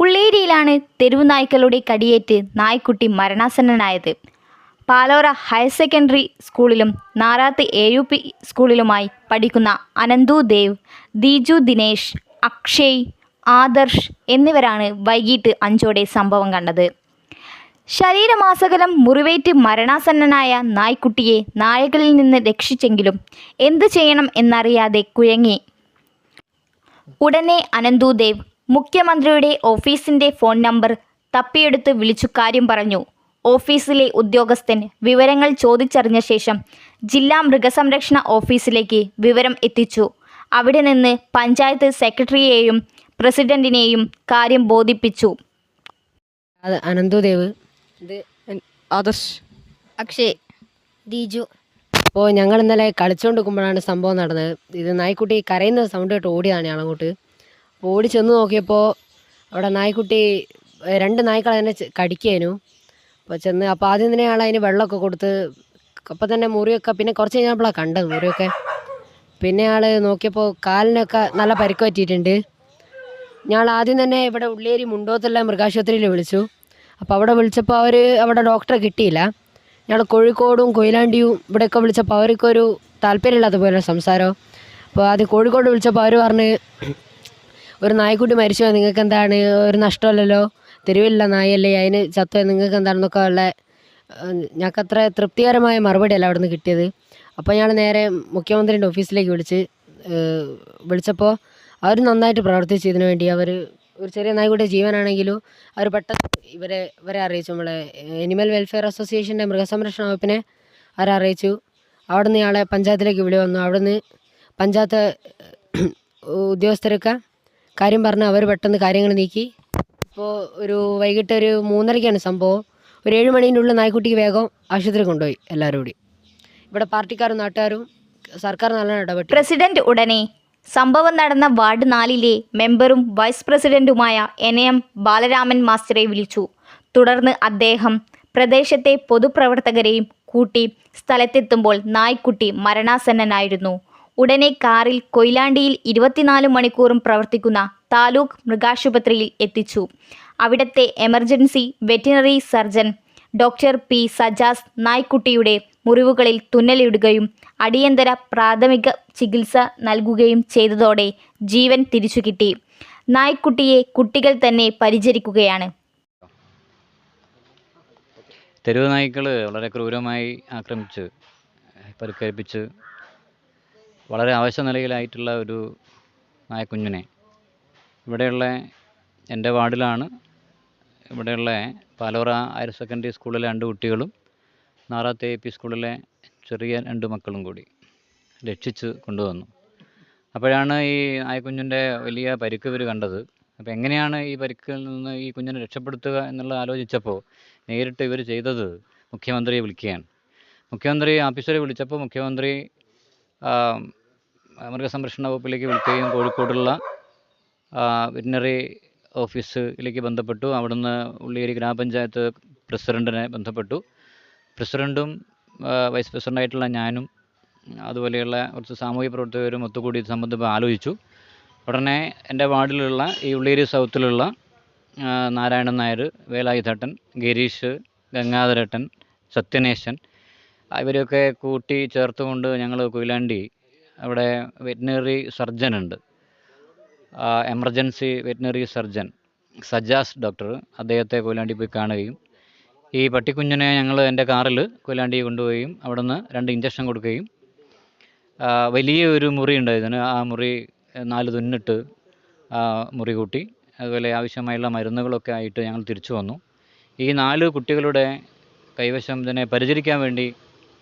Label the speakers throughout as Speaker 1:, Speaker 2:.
Speaker 1: ഉള്ളേരിയിലാണ് തെരുവുനായ്ക്കളുടെ കടിയേറ്റ് നായ്ക്കുട്ടി മരണാസന്നനായത്. പാലോറ ഹയർ സെക്കൻഡറി സ്കൂളിലും നാറാത്ത് എ യു പി സ്കൂളിലുമായി പഠിക്കുന്ന അനന്തു ദേവ് ദീജു ദിനേശ് അക്ഷയ് ആദർശ് എന്നിവരാണ് വൈകിട്ട് അഞ്ചോടെ സംഭവം കണ്ടത്. ശരീരമാസകലം മുറിവേറ്റ് മരണാസന്നനായ നായ്ക്കുട്ടിയെ നായകളിൽ നിന്ന് രക്ഷിച്ചെങ്കിലും എന്തു ചെയ്യണം എന്നറിയാതെ കുഴങ്ങി. ഉടനെ അനന്തുദേവ് മുഖ്യമന്ത്രിയുടെ ഓഫീസിന്റെ ഫോൺ നമ്പർ തപ്പിയെടുത്ത് വിളിച്ചു കാര്യം പറഞ്ഞു. ഓഫീസിലെ ഉദ്യോഗസ്ഥൻ വിവരങ്ങൾ ചോദിച്ചറിഞ്ഞ ശേഷം ജില്ലാ മൃഗസംരക്ഷണ ഓഫീസിലേക്ക് വിവരം എത്തിച്ചു. അവിടെ നിന്ന് പഞ്ചായത്ത് സെക്രട്ടറിയെയും പ്രസിഡന്റിനെയും കാര്യം ബോധിപ്പിച്ചു.
Speaker 2: അത് അനന്തുദേവ്. ഇത് ആദർശ്.
Speaker 3: അക്ഷയ്. ദീജു.
Speaker 2: അപ്പോൾ ഞങ്ങൾ ഇന്നലെ കളിച്ചുകൊണ്ടിരിക്കുമ്പോഴാണ് സംഭവം നടന്നത്. ഇത് നായ്ക്കുട്ടി കരയുന്ന സൗണ്ട് കേട്ട് ഓടിയതാണ് ഞങ്ങളങ്ങോട്ട്. ഓടി ചെന്ന് നോക്കിയപ്പോൾ അവിടെ നായ്ക്കുട്ടി രണ്ട് നായ്ക്കൾ തന്നെ കടിക്കാനു. അപ്പോൾ ചെന്ന് അപ്പോൾ ആദ്യം തന്നെ ആൾ അതിന് വെള്ളമൊക്കെ കൊടുത്ത് അപ്പോൾ തന്നെ മുറിയൊക്കെ പിന്നെ കുറച്ച് കഴിഞ്ഞപ്പോഴാണ് കണ്ടത് മുറിയൊക്കെ. പിന്നെ ആൾ നോക്കിയപ്പോൾ കാലിനൊക്കെ നല്ല പരിക്ക് പറ്റിയിട്ടുണ്ട്. ഞങ്ങൾ ആദ്യം തന്നെ ഇവിടെ ഉള്ളേരി മുണ്ടോത്തുള്ള മൃഗാശുപത്രിയിൽ വിളിച്ചു. അപ്പോൾ അവിടെ വിളിച്ചപ്പോൾ അവർ അവിടെ ഡോക്ടറെ കിട്ടിയില്ല. ഞങ്ങൾ കോഴിക്കോടും കൊയിലാണ്ടിയും ഇവിടെയൊക്കെ വിളിച്ചപ്പോൾ അവർക്കൊരു താല്പര്യമില്ലാത്ത പോലെ സംസാരം. അപ്പോൾ ആദ്യം കോഴിക്കോട് വിളിച്ചപ്പോൾ അവർ പറഞ്ഞ് ഒരു നായ്ക്കുട്ടി മരിച്ചു നിങ്ങൾക്ക് എന്താണ് ഒരു നഷ്ടമല്ലല്ലോ? തെരുവില്ല നായല്ലേ? അതിന് ചത്തു നിങ്ങൾക്ക് എന്താണെന്നൊക്കെ ഉള്ള ഞങ്ങൾക്ക് അത്ര തൃപ്തികരമായ മറുപടിയല്ല അവിടെ നിന്ന് കിട്ടിയത്. അപ്പോൾ ഞങ്ങൾ നേരെ മുഖ്യമന്ത്രിന്റെ ഓഫീസിലേക്ക് വിളിച്ച് വിളിച്ചപ്പോൾ അവർ നന്നായിട്ട് പ്രവർത്തിച്ചു. ഇതിനു വേണ്ടി അവർ ഒരു ചെറിയ നായ്ക്കുട്ടി ജീവനാണെങ്കിലും അവർ പെട്ടെന്ന് ഇവരെ ഇവരെ അറിയിച്ചു. നമ്മളെ എനിമൽ വെൽഫെയർ അസോസിയേഷന്റെ മൃഗസംരക്ഷണ വകുപ്പിനെ അവരെ അറിയിച്ചു. അവിടെ നിന്ന് ഇയാളെ പഞ്ചായത്തിലേക്ക് വിളി വന്നു അവിടെ നിന്ന് പഞ്ചായത്ത് ഉദ്യോഗസ്ഥരൊക്കെ കാര്യം പറഞ്ഞ് അവർ പെട്ടെന്ന് കാര്യങ്ങൾ നീക്കി. ഇപ്പോൾ ഒരു വൈകിട്ട് ഒരു മൂന്നരയ്ക്കാണ് സംഭവം. ഒരു ഏഴ് മണീന്റെ ഉള്ളിൽ നായ്ക്കുട്ടിക്ക് വേഗം ആശുപത്രി കൊണ്ടുപോയി എല്ലാവരും കൂടി. ഇവിടെ പാർട്ടിക്കാരും നാട്ടുകാരും സർക്കാർ നല്ല ഇടപെട്ടു.
Speaker 1: പ്രസിഡന്റ് ഉടനെ സംഭവം നടന്ന വാർഡ് നാലിലെ മെമ്പറും വൈസ് പ്രസിഡന്റുമായ എൻ എം ബാലരാമൻ മാസ്റ്ററെ വിളിച്ചു. തുടർന്ന് അദ്ദേഹം പ്രദേശത്തെ പൊതുപ്രവർത്തകരെയും കൂട്ടി സ്ഥലത്തെത്തുമ്പോൾ നായ്ക്കുട്ടി മരണാസന്നനായിരുന്നു. ഉടനെ കാറിൽ കൊയിലാണ്ടിയിൽ ഇരുപത്തിനാല് മണിക്കൂറും പ്രവർത്തിക്കുന്ന താലൂക്ക് മൃഗാശുപത്രിയിൽ എത്തിച്ചു. അവിടത്തെ emergency veterinary surgeon doctor P Sajas നായ്ക്കുട്ടിയുടെ മുറിവുകളിൽ തുന്നലിടുകയും അടിയന്തര പ്രാഥമിക ചികിത്സ നൽകുകയും ചെയ്തതോടെ ജീവൻ തിരിച്ചു കിട്ടി നായ്ക്കുട്ടിയെ കുട്ടികൾ തന്നെ പരിചരിക്കുകയാണ്.
Speaker 4: തെരുവ് നായ്ക്കൾ വളരെ ക്രൂരമായി ആക്രമിച്ച് പരിക്കേൽപ്പിച്ച് വളരെ അവശ നിലയിലായിട്ടുള്ള ഒരു നായക്കുഞ്ഞിനെ. ഇവിടെയുള്ള എന്റെ വാർഡിലാണ്. ഇവിടെയുള്ള പാലോറ ഹയർ സെക്കൻഡറി സ്കൂളിലെ രണ്ട് കുട്ടികളും നാറാത്തെ എ പി സ്കൂളിലെ ചെറിയ രണ്ട് മക്കളും കൂടി രക്ഷിച്ച് കൊണ്ടുവന്നു. അപ്പോഴാണ് ഈ നായക്കുഞ്ഞിന്റെ വലിയ പരിക്ക് ഇവർ കണ്ടത്. അപ്പോൾ എങ്ങനെയാണ് ഈ പരിക്കിൽ നിന്ന് ഈ കുഞ്ഞിനെ രക്ഷപ്പെടുത്തുക എന്നുള്ള ആലോചിച്ചപ്പോൾ നേരിട്ട് ഇവർ ചെയ്തത് മുഖ്യമന്ത്രിയെ വിളിക്കുകയാണ്. മുഖ്യമന്ത്രി ഓഫീസറെ വിളിച്ചപ്പോൾ മുഖ്യമന്ത്രി മൃഗസംരക്ഷണ വകുപ്പിലേക്ക് വിളിക്കുകയും കോഴിക്കോടുള്ള വെറ്റിനറി ഓഫീസിലേക്ക് ബന്ധപ്പെട്ടു. അവിടുന്ന് ഉള്ളിയേരി ഗ്രാമപഞ്ചായത്ത് പ്രസിഡന്റിനെ ബന്ധപ്പെട്ടു. പ്രസിഡന്റും വൈസ് പ്രസിഡന്റായിട്ടുള്ള ഞാനും അതുപോലെയുള്ള കുറച്ച് സാമൂഹ്യ പ്രവർത്തകരും ഒത്തുകൂടി ഇത് സംബന്ധിച്ച് ആലോചിച്ചു. ഉടനെ എന്റെ വാർഡിലുള്ള ഈ ഉള്ളേരി സൗത്തിലുള്ള നാരായണൻ നായർ വേലായുധേട്ടൻ ഗിരീഷ് ഗംഗാധരേട്ടൻ സത്യനേശൻ ഇവരെയൊക്കെ കൂട്ടി ചേർത്തുകൊണ്ട് ഞങ്ങൾ കൊയിലാണ്ടി അവിടെ വെറ്റിനറി സർജൻ ഉണ്ട്. Emergency veterinary surgeon Sajas doctor അദ്ദേഹത്തെ കൊയിലാണ്ടി പോയി കാണുകയും ഈ പട്ടിക്കുഞ്ഞിനെ ഞങ്ങൾ എന്റെ കാറിൽ കൊയിലാണ്ടി കൊണ്ടുപോവുകയും അവിടുന്ന് രണ്ട് ഇഞ്ചക്ഷൻ കൊടുക്കുകയും വലിയ ഒരു മുറി ഉണ്ടായിരുന്നു. ആ മുറി നാല് തുന്നിട്ട് മുറി കൂട്ടി. അതുപോലെ ആവശ്യമായുള്ള മരുന്നുകളൊക്കെ ആയിട്ട് ഞങ്ങൾ തിരിച്ചു വന്നു. ഈ നാല് കുട്ടികളുടെ കൈവശം ഇതിനെ പരിചരിക്കാൻ വേണ്ടി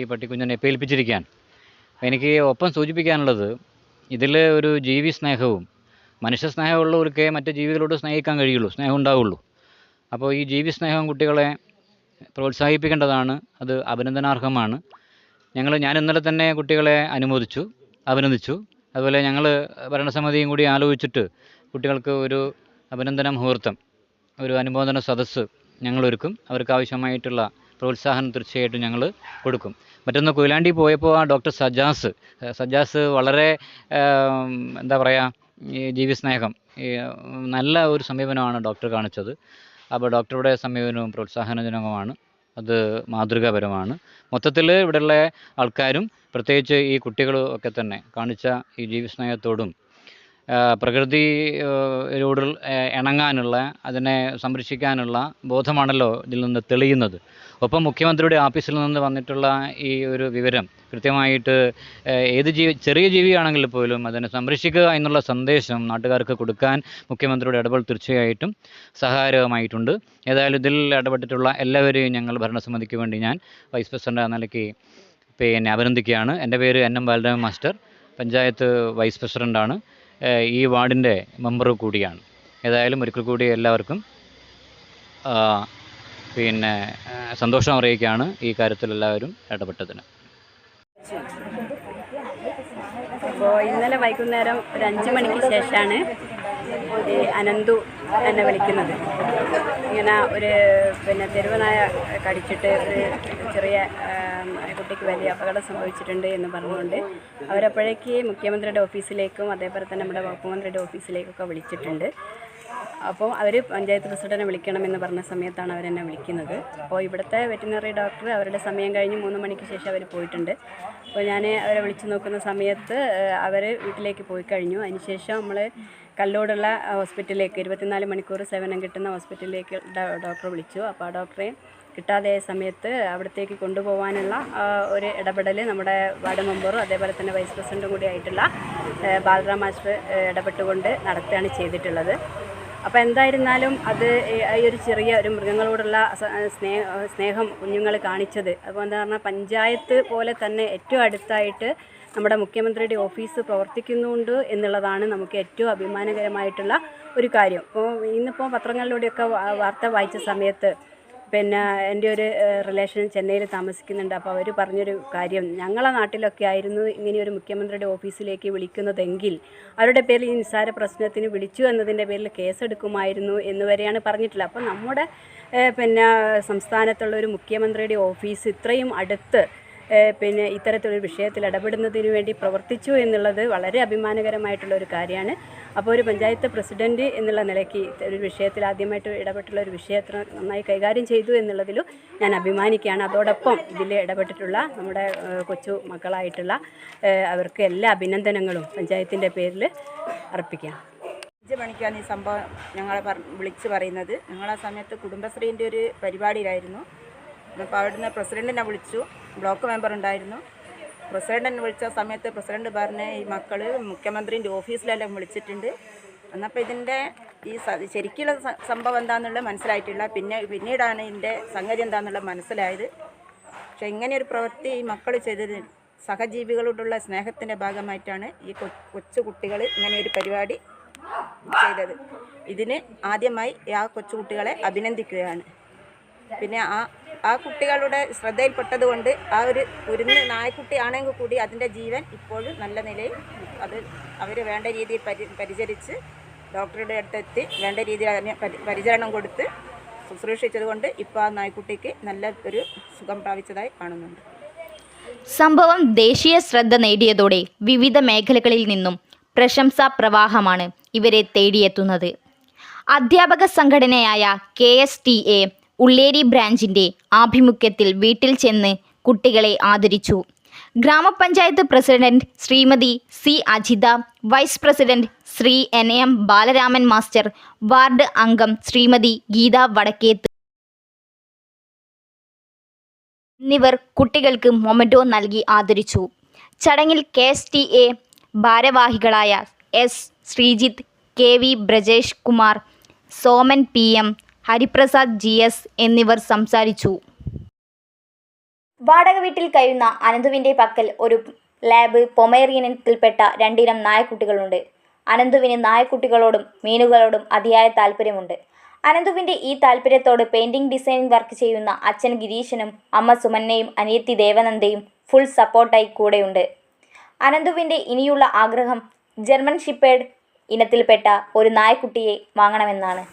Speaker 4: ഈ പട്ടിക്കുഞ്ഞിനെ പേൽപ്പിച്ചിരിക്കാൻ എനിക്ക് ഒപ്പം സൂചിപ്പിക്കാനുള്ളത് ഇതിൽ ഒരു ജീവി സ്നേഹവും മനുഷ്യ സ്നേഹമുള്ളവർക്കേ മറ്റ് ജീവികളോട് സ്നേഹിക്കാൻ കഴിയുള്ളൂ സ്നേഹം ഉണ്ടാവുള്ളൂ അപ്പോൾ ഈ ജീവി സ്നേഹം കുട്ടികളെ പ്രോത്സാഹിപ്പിക്കേണ്ടതാണ് അത് അഭിനന്ദനാർഹമാണ്. ഞങ്ങൾ ഞാൻ ഇന്നലെ തന്നെ കുട്ടികളെ അനുമോദിച്ചു അഭിനന്ദിച്ചു. അതുപോലെ ഞങ്ങൾ ഭരണസമിതിയും കൂടി ആലോചിച്ചിട്ട് കുട്ടികൾക്ക് ഒരു അഭിനന്ദന മുഹൂർത്തം ഒരു അനുമോദന സദസ്സ് ഞങ്ങളൊരുക്കും. അവർക്ക് ആവശ്യമായിട്ടുള്ള പ്രോത്സാഹനം തീർച്ചയായിട്ടും ഞങ്ങൾ കൊടുക്കും. മറ്റൊന്ന് കൊയിലാണ്ടി പോയപ്പോൾ ആ ഡോക്ടർ സജാസ് സജാസ് വളരെ എന്താ പറയുക ജീവിസ്നേഹം നല്ല ഒരു സമീപനമാണ് ഡോക്ടർ കാണിച്ചത്. അപ്പോൾ ഡോക്ടറുടെ സമീപനവും പ്രോത്സാഹനജനകമാണ്. അത് മാതൃകാപരമാണ്. മൊത്തത്തിൽ ഇവിടെയുള്ള ആൾക്കാരും പ്രത്യേകിച്ച് ഈ കുട്ടികളും ഒക്കെ തന്നെ കാണിച്ച ഈ ജീവിസ്നേഹത്തോടും പ്രകൃതിയോട് ഇണങ്ങാനുള്ള അതിനെ സംരക്ഷിക്കാനുള്ള ബോധമാണല്ലോ ഇതിൽ നിന്ന് തെളിയുന്നത്. ഒപ്പം മുഖ്യമന്ത്രിയുടെ ഓഫീസിൽ നിന്ന് വന്നിട്ടുള്ള ഈ ഒരു വിവരം കൃത്യമായിട്ട് ഏത് ജീവി ചെറിയ ജീവിയാണെങ്കിൽ പോലും അതിനെ സംരക്ഷിക്കുക എന്നുള്ള സന്ദേശം നാട്ടുകാർക്ക് കൊടുക്കാൻ മുഖ്യമന്ത്രിയുടെ ഇടപെടൽ തീർച്ചയായിട്ടും സഹായകമായിട്ടുണ്ട് ഏതായാലും ഇതിൽ ഇടപെട്ടിട്ടുള്ള എല്ലാവരെയും ഞങ്ങൾ ഭരണസമിതിക്ക് വേണ്ടി ഞാൻ വൈസ് പ്രസിഡന്റ് എന്ന നിലയ്ക്ക് പിന്നെ അഭിനന്ദിക്കുകയാണ്. എന്റെ പേര് N M Balaraman master. Panchayat vice പ്രസിഡന്റാണ് ഈ വാർഡിന്റെ മെമ്പർ കൂടിയാണ്. ഏതായാലും ഒരിക്കൽ കൂടി എല്ലാവർക്കും പിന്നെ സന്തോഷം അറിയിക്കുകയാണ് ഈ കാര്യത്തിൽ എല്ലാവരും ഇടപെട്ടതിന്.
Speaker 5: അപ്പോൾ ഇന്നലെ വൈകുന്നേരം ഒരു അഞ്ച് മണിക്ക് ശേഷമാണ് ഈ അനന്തു എന്നെ വിളിക്കുന്നത്. ഇങ്ങനെ ഒരു പിന്നെ തെരുവനായ കടിച്ചിട്ട് ഒരു ചെറിയ കുട്ടിക്ക് വലിയ അപകടം സംഭവിച്ചിട്ടുണ്ട് എന്ന് പറഞ്ഞുകൊണ്ട് അവരപ്പോഴേക്ക് മുഖ്യമന്ത്രിയുടെ ഓഫീസിലേക്കും അതേപോലെ തന്നെ നമ്മുടെ വകുപ്പ് മന്ത്രിയുടെ ഓഫീസിലേക്കൊക്കെ വിളിച്ചിട്ടുണ്ട്. അപ്പോൾ അവർ പഞ്ചായത്ത് പ്രസിഡന്റിനെ വിളിക്കണമെന്ന് പറഞ്ഞ സമയത്താണ് അവരെന്നെ വിളിക്കുന്നത്. അപ്പോൾ ഇവിടുത്തെ വെറ്റിനറി ഡോക്ടർ അവരുടെ സമയം കഴിഞ്ഞ് മൂന്ന് മണിക്ക് ശേഷം അവർ പോയിട്ടുണ്ട്. അപ്പോൾ ഞാൻ അവരെ വിളിച്ചു നോക്കുന്ന സമയത്ത് അവർ വീട്ടിലേക്ക് പോയി കഴിഞ്ഞു. അതിനുശേഷം നമ്മൾ കല്ലോടുള്ള ഹോസ്പിറ്റലിലേക്ക് ഇരുപത്തിനാല് മണിക്കൂർ സേവനം കിട്ടുന്ന ഹോസ്പിറ്റലിലേക്ക് ഡോക്ടറെ വിളിച്ചു. അപ്പോൾ ആ ഡോക്ടറെ കിട്ടാതെ സമയത്ത് അവിടത്തേക്ക് കൊണ്ടുപോകാനുള്ള ഒരു ഇടപെടൽ നമ്മുടെ വാർഡ് മെമ്പറും അതേപോലെ തന്നെ വൈസ് പ്രസിഡന്റും കൂടി ആയിട്ടുള്ള ബാലറാം മാസ്റ്റർ ഇടപെട്ടുകൊണ്ട് നടത്തുകയാണ് ചെയ്തിട്ടുള്ളത്. അപ്പോൾ എന്തായിരുന്നാലും അത് ഈ ഒരു ചെറിയ ഒരു മൃഗങ്ങളോടുള്ള സ്നേഹ സ്നേഹം കുഞ്ഞുങ്ങൾ കാണിച്ചത്. എന്താ പറഞ്ഞാൽ പഞ്ചായത്ത് പോലെ തന്നെ ഏറ്റവും അടുത്തായിട്ട് നമ്മുടെ മുഖ്യമന്ത്രിയുടെ ഓഫീസ് പ്രവർത്തിക്കുന്നുണ്ട് എന്നുള്ളതാണ് നമുക്ക് ഏറ്റവും അഭിമാനകരമായിട്ടുള്ള ഒരു കാര്യം. ഇപ്പോൾ ഇന്നിപ്പോൾ പത്രങ്ങളിലൂടെയൊക്കെ വാർത്ത വായിച്ച സമയത്ത് പിന്നെ എന്റെ ഒരു റിലേഷൻ ചെന്നൈയിൽ താമസിക്കുന്നുണ്ട്. അപ്പോൾ അവർ പറഞ്ഞൊരു കാര്യം ഞങ്ങളെ നാട്ടിലൊക്കെ ആയിരുന്നു ഇങ്ങനെ ഒരു മുഖ്യമന്ത്രിയുടെ ഓഫീസിലേക്ക് വിളിക്കുന്നതെങ്കിൽ അവരുടെ പേരിൽ ഈ നിസ്സാര പ്രശ്നത്തിന് വിളിച്ചു എന്നതിന്റെ പേരിൽ കേസെടുക്കുമായിരുന്നു എന്ന് വരെയാണ് പറഞ്ഞിട്ടുള്ളത്. അപ്പോൾ നമ്മുടെ പിന്നെ സംസ്ഥാനത്തുള്ള ഒരു മുഖ്യമന്ത്രിയുടെ ഓഫീസ് ഇത്രയും അടുത്ത് പിന്നെ ഇത്തരത്തിലൊരു വിഷയത്തിൽ ഇടപെടുന്നതിന് വേണ്ടി പ്രവർത്തിച്ചു എന്നുള്ളത് വളരെ അഭിമാനകരമായിട്ടുള്ള ഒരു കാര്യമാണ്. അപ്പോൾ ഒരു പഞ്ചായത്ത് പ്രസിഡന്റ് എന്നുള്ള നിലയ്ക്ക് ഒരു വിഷയത്തിൽ ആദ്യമായിട്ട് ഇടപെട്ടുള്ള ഒരു വിഷയത്തിൽ നന്നായി കൈകാര്യം ചെയ്തു എന്നുള്ളതിലും ഞാൻ അഭിമാനിക്കുകയാണ്. അതോടൊപ്പം ഇതിൽ ഇടപെട്ടിട്ടുള്ള നമ്മുടെ കൊച്ചു മക്കളായിട്ടുള്ള അവർക്ക് എല്ലാ അഭിനന്ദനങ്ങളും പഞ്ചായത്തിന്റെ പേരിൽ അർപ്പിക്കാം.
Speaker 6: അഞ്ച് മണിക്കാണ് ഈ സംഭവം ഞങ്ങളെ വിളിച്ച് പറയുന്നത്. ഞങ്ങൾ ആ സമയത്ത് കുടുംബശ്രീന്റെ ഒരു പരിപാടിയിലായിരുന്നു. അപ്പോൾ അവിടുന്ന് പ്രസിഡന്റിനെ വിളിച്ചു. ബ്ലോക്ക് മെമ്പർ ഉണ്ടായിരുന്നു. പ്രസിഡന്റിനെ വിളിച്ച സമയത്ത് പ്രസിഡന്റ് പറഞ്ഞ് ഈ മക്കൾ മുഖ്യമന്ത്രിന്റെ ഓഫീസിലെല്ലാം വിളിച്ചിട്ടുണ്ട്. എന്നപ്പോൾ ഇതിന്റെ ഈ ശരിക്കുള്ള സംഭവം എന്താണെന്നുള്ളത് മനസ്സിലായിട്ടില്ല. പിന്നെ പിന്നീടാണ് ഇതിന്റെ സംഗതി എന്താണെന്നുള്ളത് മനസ്സിലായത്. പക്ഷേ ഇങ്ങനെയൊരു പ്രവൃത്തി ഈ മക്കൾ ചെയ്തത് സഹജീവികളോടുള്ള സ്നേഹത്തിന്റെ ഭാഗമായിട്ടാണ് ഈ കൊച്ചു കുട്ടികൾ ഇങ്ങനെയൊരു പരിപാടി ചെയ്തത്. ഇതിന് ആദ്യമായി ആ കൊച്ചുകുട്ടികളെ അഭിനന്ദിക്കുകയാണ്. പിന്നെ ആ ആ കുട്ടികളുടെ ശ്രദ്ധയിൽപ്പെട്ടത് കൊണ്ട് ആ ഒരു കുരുന്ന് നായക്കുട്ടി ആണെങ്കിൽ കൂടി അതിന്റെ ജീവൻ ഇപ്പോഴും നല്ല നിലയിൽ അത് അവർ വേണ്ട രീതിയിൽ പരി പരിചരിച്ച് ഡോക്ടറുടെ അടുത്തെത്തി വേണ്ട രീതിയിൽ അതിന് പരിചരണം കൊടുത്ത് ശുശ്രൂഷിച്ചത് കൊണ്ട് ഇപ്പോൾ ആ നായ്ക്കുട്ടിക്ക് നല്ല ഒരു സുഖം പ്രാപിച്ചതായി കാണുന്നുണ്ട്.
Speaker 1: സംഭവം ദേശീയ ശ്രദ്ധ നേടിയതോടെ വിവിധ മേഖലകളിൽ നിന്നും പ്രശംസാ പ്രവാഹമാണ് ഇവരെ തേടിയെത്തുന്നത്. അധ്യാപക സംഘടനയായ K S T A Ulleri ബ്രാഞ്ചിന്റെ ആഭിമുഖ്യത്തിൽ വീട്ടിൽ ചെന്ന് കുട്ടികളെ ആദരിച്ചു. ഗ്രാമപഞ്ചായത്ത് president Shrimati C Ajitha vice president Shri N M Balaraman master ward അംഗം ശ്രീമതി ഗീത വടക്കേത്ത് എന്നിവർ കുട്ടികൾക്ക് മൊമറ്റോ നൽകി ആദരിച്ചു. ചടങ്ങിൽ കെ എസ് ടി എ ഭാരവാഹികളായ S Sreejith K V Brajesh Kumar Soman P M Hariprasad G S എന്നിവർ സംസാരിച്ചു. വാടക വീട്ടിൽ കഴിയുന്ന അനന്തുവിന്റെ പക്കൽ ഒരു ലാബ് പൊമേറിയനത്തിൽപ്പെട്ട രണ്ടിനം നായക്കുട്ടികളുണ്ട്. അനന്തുവിന് നായക്കുട്ടികളോടും മീനുകളോടും അതിയായ താല്പര്യമുണ്ട്. അനന്തുവിന്റെ ഈ താല്പര്യത്തോട് പെയിന്റിംഗ് ഡിസൈനിങ് വർക്ക് ചെയ്യുന്ന അച്ഛൻ ഗിരീശനും അമ്മ സുമന്നയും അനിയത്തി ദേവനന്ദയും ഫുൾ സപ്പോർട്ടായി കൂടെയുണ്ട്. അനന്തുവിന്റെ ഇനിയുള്ള ആഗ്രഹം ജർമ്മൻ ഷിപ്പേഡ് ഇനത്തിൽപ്പെട്ട ഒരു നായക്കുട്ടിയെ വാങ്ങണമെന്നാണ്.